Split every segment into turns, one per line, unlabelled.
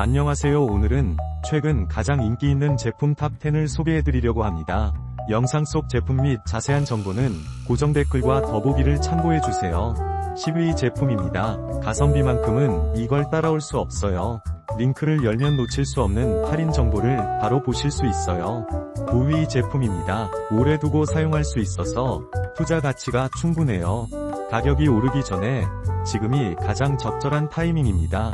안녕하세요 오늘은 최근 가장 인기 있는 제품 탑10을 소개해드리려고 합니다. 영상 속 제품 및 자세한 정보는 고정 댓글과 더보기를 참고해주세요. 10위 제품입니다. 가성비만큼은 이걸 따라올 수 없어요. 링크를 열면 놓칠 수 없는 할인 정보를 바로 보실 수 있어요. 9위 제품입니다. 오래 두고 사용할 수 있어서 투자 가치가 충분해요. 가격이 오르기 전에 지금이 가장 적절한 타이밍입니다.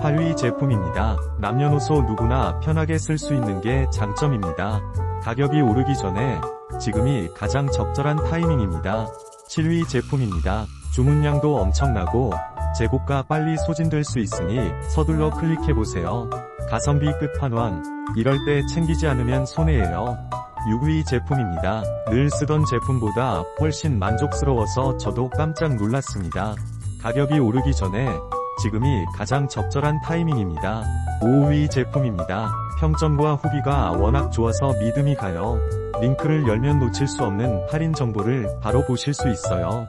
8위 제품입니다. 남녀노소 누구나 편하게 쓸 수 있는 게 장점입니다. 가격이 오르기 전에 지금이 가장 적절한 타이밍입니다. 7위 제품입니다. 주문량도 엄청나고 재고가 빨리 소진될 수 있으니 서둘러 클릭해보세요. 가성비 끝판왕. 이럴 때 챙기지 않으면 손해예요. 6위 제품입니다. 늘 쓰던 제품보다 훨씬 만족스러워서 저도 깜짝 놀랐습니다. 가격이 오르기 전에 지금이 가장 적절한 타이밍입니다. 5위 제품입니다. 평점과 후기가 워낙 좋아서 믿음이 가요. 링크를 열면 놓칠 수 없는 할인 정보를 바로 보실 수 있어요.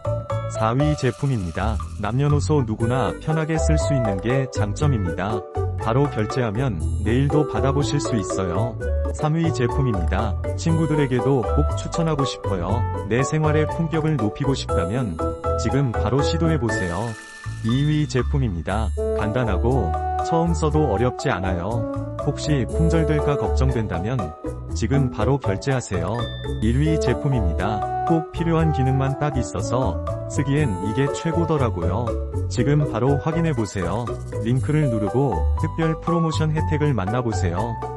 4위 제품입니다. 남녀노소 누구나 편하게 쓸 수 있는 게 장점입니다. 바로 결제하면 내일도 받아보실 수 있어요. 3위 제품입니다. 친구들에게도 꼭 추천하고 싶어요. 내 생활의 품격을 높이고 싶다면 지금 바로 시도해보세요. 2위 제품입니다. 간단하고 처음 써도 어렵지 않아요. 혹시 품절될까 걱정된다면 지금 바로 결제하세요. 1위 제품입니다. 꼭 필요한 기능만 딱 있어서 쓰기엔 이게 최고더라고요. 지금 바로 확인해보세요. 링크를 누르고 특별 프로모션 혜택을 만나보세요.